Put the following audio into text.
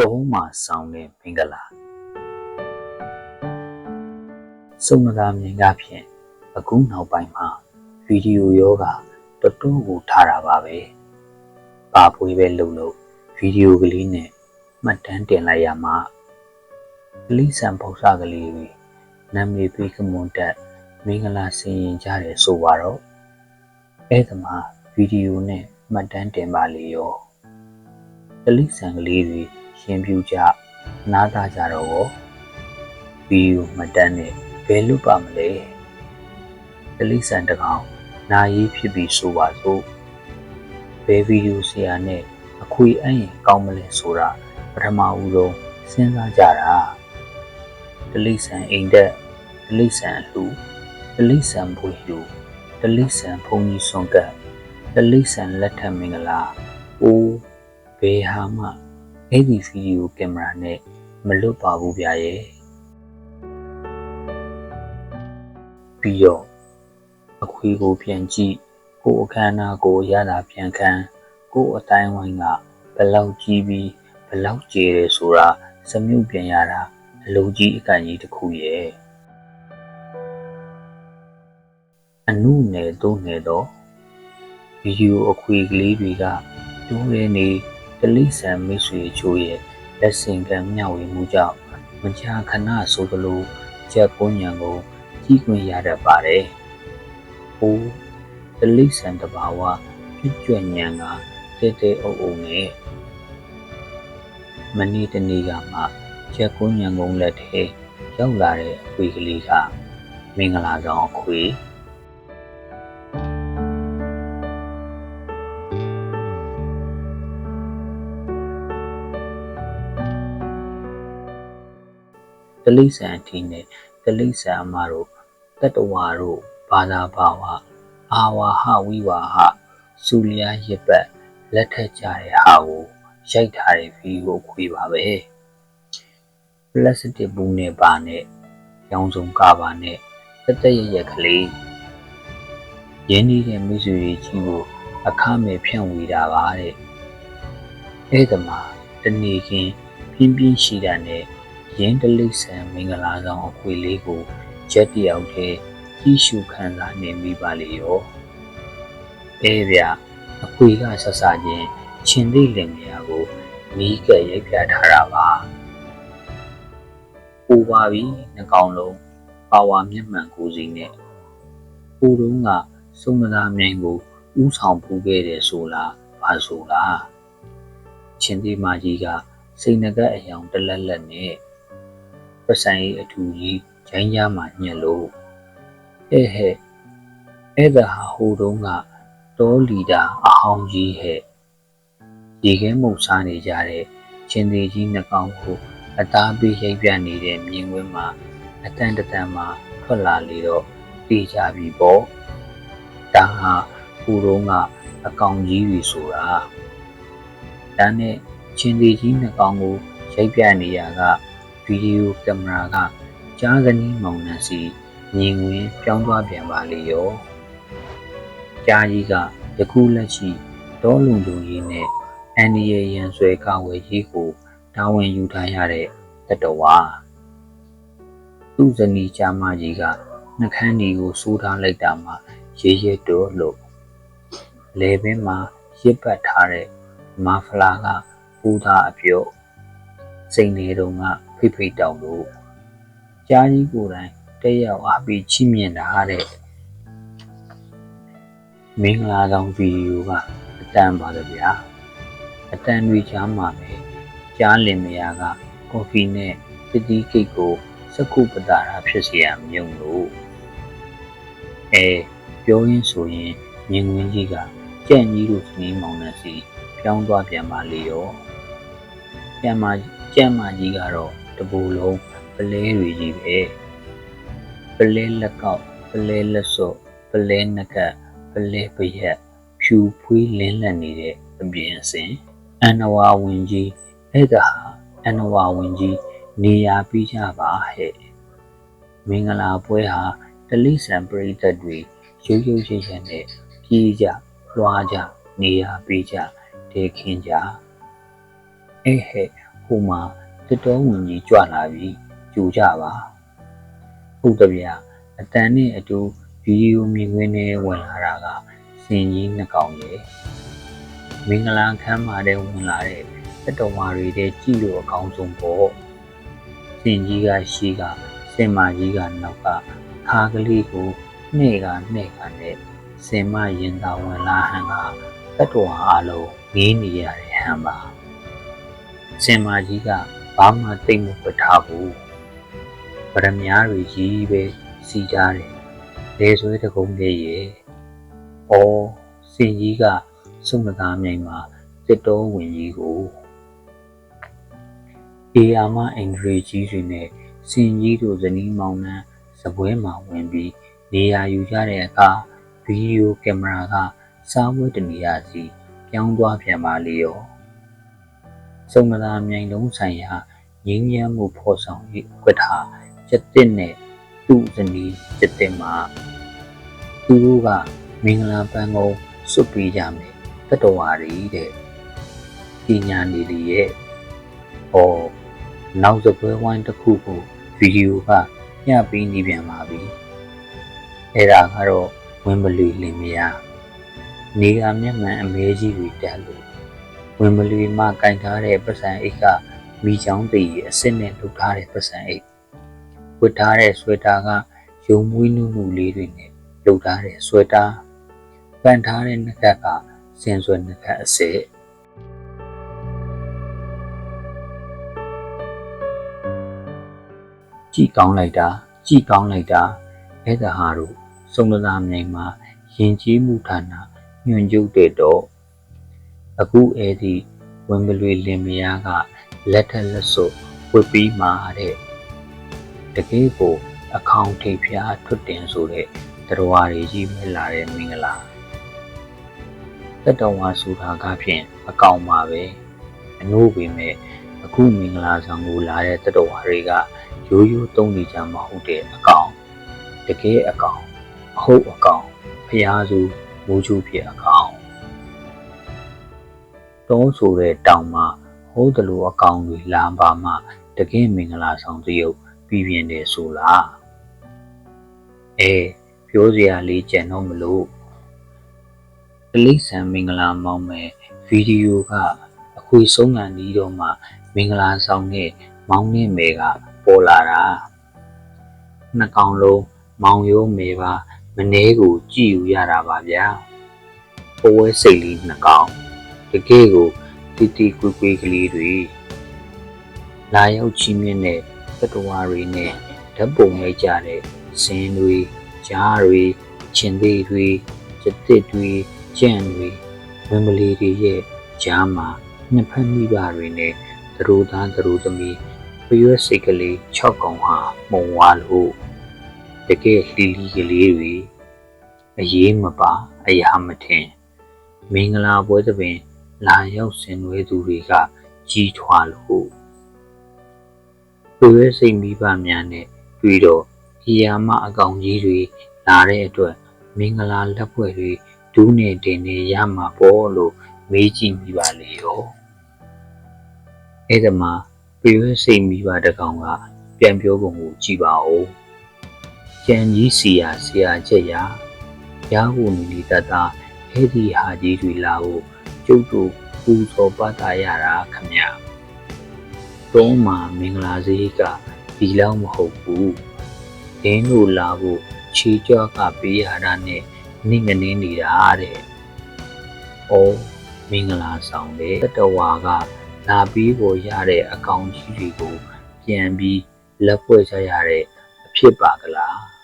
တောမှာဆောင်တဲ့မင်္ဂလာစုံမသာမြင်ကဖြင့်အခုနောက်ပိုင်းမှာဗီဒီယိုယောဂတော်တော်ကိုထားတာပါပဲ။ပါပွေးပဲလုံလို့ဗီဒီယိုကလေးနဲ့မှတ်တမ်းတင်လိုက်ရမှာကလေးစံပုံစကလေးတွေနာမည်ပေးကမွန်တက်မင်္ဂလာစင်ရင်ကြတယ်ဆိုပါတော့အဲ့ဒါမှဗီဒီယိုနဲ့မှတ်တမ်းတင်ပါလေရောကလေးစံကလေးတွေ ရှင်ပြူကြနားသားကြတော့ရောဗီဒီယိုမှတ်တမ်းနဲ့ဘယ်လွတ်ပါမလဲကလေးစံတကောင်နာရေးဖြစ်ပြီးဆိုပါစို့ဘယ်ဗီဒီယိုဆရာနဲ့အခွေအရင်ကောင်းမလဲဆိုတာပထမဦးဆုံးစဉ်းစားကြတာဒလိဆန်အိမ်တက်ဒလိဆန်အလှဒလိဆန်ဘွေလူဒလိဆန်ဘုံကြီးဆွန်ကတ်ဒလိဆန်လက်ထက်မင်္ဂလာအိုးဘယ်ဟာမှ အဲ့ဒီဗီဒီယိုကင်မရာနဲ့မလွတ်ပါဘူးဗျာရဲ့ပြီးတော့အခွေကိုပြန်ကြည့်ကိုယ်အခမ်းအနားကိုရတာပြန်ခံကိုယ်အတိုင်းဝိုင်းကဘယ်လောက်ကြီးပြီးဘယ်လောက်ကျေတယ်ဆိုတာစမြုပ်ပြန်ရတာအလုံးကြီးအကန့်ကြီးတစ်ခုရဲ့အနုနယ်သုံးနယ်တော့ဗီဒီယိုအခွေကလေးတွေကတိုးရဲနေတ လိဆန်မိတ်ဆွေချိုးရဲ့လက်ဆင်ကံမျှဝေမှုကြောင့်မကြာခဏဆိုသလိုချက်ကုန်းညံကိုကြီးခွင့်ရတတ်ပါတယ်။ဟိုးတလိဆန်တဘာဝပြည့်ကျွညံကတဲတဲအုပ်အုပ်နဲ့မနေ့တနေ့ကမှချက်ကုန်းညံကုန်းလက်ထဲရောက်လာတဲ့အခွေကလေးကမင်္ဂလာဆောင်အခွေ တလိဆန်အထီးနဲ့တလိဆန်အမတို့တတဝါတို့ဘာသာဘာဝအာဝါဟဝိဝါဟစူလျာရစ်ပတ်လက်ထက်ကြတဲ့ဟာကိုရိုက်ထားတဲ့ဗီဒီယိုခွေပါပဲပလတ်စတစ်ဘူးနဲ့ပါနဲ့ရောင်စုံကပါနဲ့တက်တက်ရရက်ကလေးရင်းနှီးတဲ့မိတ်ဆွေကြီးကိုအခမဲ့ဖြန့်ဝေတာပါတဲ့အဲ့ဒါမှတနေခင်းပြင်းပြင်းရှိတာနဲ့ ရင်းတလိဆန်မင်္ဂလာဆောင်အခွေလေးကိုချက်တယောက်တည်းကြီးရှုခံစားနေမိပါလေရောအဲဗျအခွေကဆဆချင်းရှင်သိလင်မြာကိုနီးကပ်ရိုက်ပြထားတာပါပူပါပြီနှကောင်လုံးပါဝါမျက်မှန်ကိုစီနဲ့ပူတုံးကစုံမသားမြိုင်ကိုဥဆောင်ပူခဲ့တယ်ဆိုလားဘာဆိုလားချင်းသေးမကြီးကစိတ်ငကက်အယောင်တလက်လက်နဲ့ ပဆိုင်အထူကြီးဂျိုင်းကြားမှာညှက်လို့ဟဲ့ဟဲ့အဲ့ဒါဟာဟိုတုန်းကတောလီတာအဟောင်းကြီးဟဲ့ရေခဲမှုတ်စားနေကြတဲ့ချင်းသေးကြီးနှကောင်ကိုအသားပေးရိုက်ပြနေတဲ့မြင်ကွင်းမှာအတန်တတန်မှာထွက်လာလေတော့ပြေးကြပြီပေါ့ဒါဟာဟိုတုန်းကအကောင်ကြီးတွေဆိုတာဒါနဲ့ချင်းသေးကြီးနှကောင်ကိုရိုက်ပြနေရက ဗီဒီယိုကင်မရာကကြားကနီးမောင်နှံစီမြင်ဝင်ပြောင်းသွားပြန်ပါလေရောကြားကြီးကယခုလက်ရှိဒေါလုံလုံကြီးနဲ့အန်ဒီယေရန်ဆွဲကဝယ်ကြီးကိုတာဝန်ယူထားရတဲ့တတဝါသူ့ဇနီးချာမကြီးကနှခမ်းဒီကိုစိုးထားလိုက်တာမှရေရဲတော့လို့လေပင်မှာရစ်ပတ်ထားတဲ့မာဖလာကပူသားအပြုတ်စိန်နေတုံက ဖိဖိတောင်လို့ကြားကြီးကိုယ်တိုင်တက်ရောက်အားပေးချီးမြှင့်တာတဲ့မင်္ဂလာဆောင်ဗီဒီယိုကအတန်ပါတယ်ဗျာအတန်တွေချားမှာပဲကြားလင်မယားကကော်ဖီနဲ့ပတိကိတ်ကိုစကုပတာရာဖြစ်เสียမြုံလို့အဲပြောရင်းဆိုရင်မြင်ဝင်ကြီးကကြံ့ကြီးတို့စနီးမောင်နှံစီပြောင်းသွားပြန်ပါလေရောကြံ့မကြံ့မကြီးကတော့ တပူလုံးပလဲတွေကြီးပဲပလဲလက်ကောက်ပလဲလက်စော့ပလဲနကတ်ပလဲပရက်ဖြူဖွေးလင်းလက်နေတဲ့အပြင်အစဉ်အန်နဝါဝင်ကြီးအဲ့ဒါဟာအန်နဝါဝင်ကြီးနေရာပြီးကြပါဟဲ့မင်္ဂလာပွဲဟာတလိဆန်ပရိသတ်တွေရိုးရိုးရရနဲ့ပြေးကြလွှားကြနေရာပြီးကြဒေခင်းကြအဲ့ဟဲ့ဟဟိုမှာ တစ်တော်ဝင်ကြီးကြွလာပြီးကြူကြပါဟုတ်တယ်ဗျာအတန်နဲ့အတူဗီဒီယိုမြင်ကွင်းနဲ့ဝင်လာတာကစင်ကြီးနှစ်ကောင်ရဲ့မင်္ဂလာခမ်းမှာတဲ့ဝင်လာတဲ့တတော်မာတွေတဲ့ကြည့်လို့အကောင်းဆုံးပေါ့စင်ကြီးကရှိကစင်မကြီးကနောက်ကခါကလေးကိုနှဲ့ကနှဲ့ကနဲ့စင်မရင်သာဝင်လာဟန်ကတတော်အားလုံးငေးနေရတဲ့ဟန်ပါစင်မကြီးက ဘာမှသိမ့်မပထားဘူးဗရမ ्या တွေကြီးပဲစီကြတယ်လေဆွဲတကုံးလေးရဲ့ဩစင်ကြီးကစုမသားမြိုင်မှာတစ်တော်ဝင်ကြီးကိုအေယာမအင်ဒရီကြီးတွေနဲ့စင်ကြီးတို့ဇနီးမောင်နှံစပွဲမှာဝင်ပြီးနေရာယူကြတဲ့အခါဗီဒီယိုကင်မရာကစားပွဲတနေရာစီပြောင်းသွားပြန်ပါလေရော စုံမသာမြိုင်လုံးဆိုင်ရာငင်းရမ်းမှုဖော်ဆောင်၍ကွက်ထားချက်တစ်နဲ့သူ့ဇနီးချက်တစ်မှာသူတို့ကမင်္ဂလာပန်းကုန်းစွတ်ပေးကြမယ်တတော်ဝါရီတဲ့ပညာနေလေရဲ့ဟောနောက်စပွဲဝိုင်းတစ်ခုကိုဗီဒီယိုကညပေးနေပြန်ပါပြီအဲ့ဒါကတော့ဝင်းဘလီလင်မယားနေကမျက်မှန်အမဲကြီးတွေတက်လို့ ဝင်မလီမှကင်ထားတဲ့ပတ်စံအိတ်ကမိချောင်းတည်အစ်စ်နဲ့လုပ်ထားတဲ့ပတ်စံအိတ်ဝတ်ထားတဲ့ဆွဲတာကရုံမွေးနုနုလေးတွေနဲ့လုပ်ထားတဲ့ဆွဲတာပန်ထားတဲ့နှက်ကကစင်ဆွဲနှက်ကအစ်စ်ကြည်ကောင်းလိုက်တာကြည်ကောင်းလိုက်တာအဲ့ဒါဟာတို့စုံလသာမြိုင်မှာယဉ်ကျေးမှုဌာနညွှန်ချုပ်တဲ့တော့ အခုအဲ့ဒီဝင်မလွေလင်မယားကလက်ထက်လက်စွပ်ဝတ်ပြီးမှတဲ့တကယ်ကိုအခေါင်ထိပ်ဖျားထွတ်တင်ဆိုတဲ့တရားတွေကြီးမဲလာတဲ့မင်္ဂလာတက်တော်ဝါဆိုတာကဖြင့်အကောင်ပါပဲအနိုးပေမဲ့အခုမင်္ဂလာဆောင်ကိုလာတဲ့တက်တော်ဝါတွေကရိုးရိုးတုံးနေကြမဟုတ်တဲ့အကောင်တကယ်အကောင်အဟုတ်အကောင်ဖျားစုမိုးချိုးဖြစ်အကောင် တုံးဆိုတဲ့တောင်မှာဟိုးတလူအကောင်တွေလာပါမှတကယ်မင်္ဂလာဆောင်တရုပ်ပြီးပြင်းတယ်ဆိုလားအဲပြောစရာလေးကြံတော့မလို့တလိษံမင်္ဂလာမောင်းမဲ့ဗီဒီယိုကအခွေဆုံးကန်ပြီးတော့မှမင်္ဂလာဆောင်နဲ့မောင်းနဲ့မယ်ကပေါ်လာတာနှစ်ကောင်လုံးမောင်ရိုးမေပါမနှဲကိုကြည်ယူရတာပါဗျာပွဲစိတ်လေးနှစ်ကောင် တကယ်ကိုတီတီကွေကွေကလေးတွေလာရောက်ချီးမြှင့်တဲ့သတ္တဝါတွေနဲ့ဓာတ်ပုံလိုက်ကြတဲ့ဇင်းတွေကြားတွေချင်းသေးတွေစက်တစ်တွေကြံ့တွေဝင်းမလီတွေရဲ့ကြားမှာနှစ်ဖက်မိဘတွေနဲ့သရိုသားသရိုသမီးရွယ်စိတ်ကလေး6កောင်ဟာမှုံဝါလို့တကယ်လီလီကလေးတွေအရေးမပါအရာမထင်မင်္ဂလာပွဲသဘင် လာရောက်ဆင်နွှဲသူတွေက ကြီးထွားလို့သူရဲ့စိတ်မိဘများနဲ့တွေ့တော့အရာမအကောင်ကြီးတွေလာတဲ့အတွက်မင်္ဂလာလက်ဖွဲ့တွေဒူးနဲ့တင်နေရမှာပေါ့လို့မေးကြည့်မိပါလေရောအဲ့ဒါမှပြွေးစိတ်မိဘတကောင်ကပြန်ပြောပုံကိုကြည့်ပါဦးကြံကြီးစီယာဆရာချက်ရာရာဟုနီလီတတအဲ့ဒီဟာကြီးတွေလာကို ကျုပ်တို့ပူဇော်ပတ်တာရတာခမညာတော့မှမင်္ဂလာစည်းကဒီလောက်မဟုတ်ဘူးဒင်းတို့လာဖို့ခြေကြောကပေးရတာနဲ့နိငနေနေတာတဲ့။အော်မင်္ဂလာဆောင်တဲ့တတဝါကလာပြီးပေါ်ရတဲ့အကောင်ကြီးတွေကိုပြန်ပြီးလက်ဖွဲ့ချရတဲ့အဖြစ်ပါကလား။